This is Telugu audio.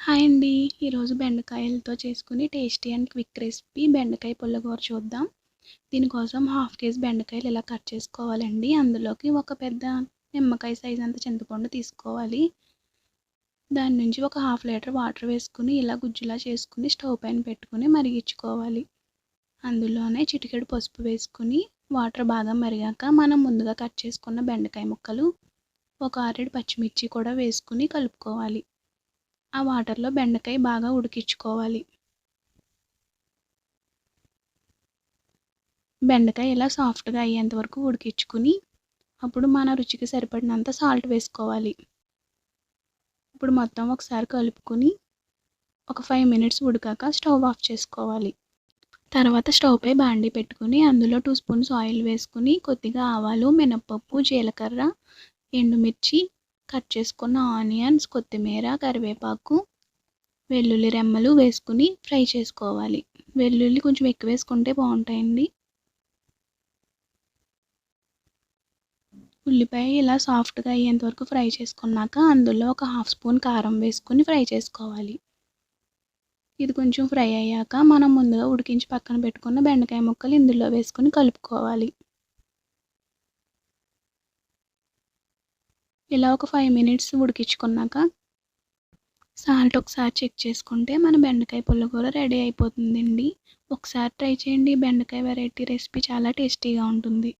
హాయ్ అండి. ఈరోజు బెండకాయలతో చేసుకుని టేస్టీ అండ్ క్విక్ రెసిపీ బెండకాయ పుల్లగూర చూద్దాం. దీనికోసం హాఫ్ కేజీ బెండకాయలు ఇలా కట్ చేసుకోవాలండి. అందులోకి ఒక పెద్ద నిమ్మకాయ సైజ్ అంత చింతపండు తీసుకోవాలి. దాని నుంచి ఒక హాఫ్ లీటర్ వాటర్ వేసుకుని ఇలా గుజ్జులా చేసుకుని స్టవ్ పైన పెట్టుకుని మరిగించుకోవాలి. అందులోనే చిటికెడు పసుపు వేసుకుని వాటర్ బాగా మరిగాక మనం ముందుగా కట్ చేసుకున్న బెండకాయ ముక్కలు ఒక ఆరేడు పచ్చిమిర్చి కూడా వేసుకుని కలుపుకోవాలి. ఆ వాటర్లో బెండకాయ బాగా ఉడికించుకోవాలి. బెండకాయ ఇలా సాఫ్ట్గా అయ్యేంత వరకు ఉడికించుకుని అప్పుడు మన రుచికి సరిపడినంత సాల్ట్ వేసుకోవాలి. ఇప్పుడు మొత్తం ఒకసారి కలుపుకొని ఒక ఫైవ్ మినిట్స్ ఉడికాక స్టవ్ ఆఫ్ చేసుకోవాలి. తర్వాత స్టవ్పై బాండీ బాండి పెట్టుకుని అందులో టూ స్పూన్స్ ఆయిల్ వేసుకుని కొద్దిగా ఆవాలు మినప్పప్పు జీలకర్ర ఎండుమిర్చి కట్ చేసుకున్న ఆనియన్స్ కొత్తిమీర కరివేపాకు వెల్లుల్లి రెమ్మలు వేసుకుని ఫ్రై చేసుకోవాలి. వెల్లుల్లి కొంచెం ఎక్కువ వేసుకుంటే బాగుంటాయండి. ఉల్లిపాయ ఇలా సాఫ్ట్గా అయ్యేంత వరకు ఫ్రై చేసుకున్నాక అందులో ఒక హాఫ్ స్పూన్ కారం వేసుకుని ఫ్రై చేసుకోవాలి. ఇది కొంచెం ఫ్రై అయ్యాక మనం ముందుగా ఉడికించి పక్కన పెట్టుకున్న బెండకాయ ముక్కలు ఇందులో వేసుకుని కలుపుకోవాలి. ఇలా ఒక ఫైవ్ మినిట్స్ ఉడికించుకున్నాక సాల్ట్ ఒకసారి చెక్ చేసుకుంటే మన బెండకాయ పుల్లకూర రెడీ అయిపోతుందండి. ఒకసారి ట్రై చేయండి. బెండకాయ వెరైటీ రెసిపీ చాలా టేస్టీగా ఉంటుంది.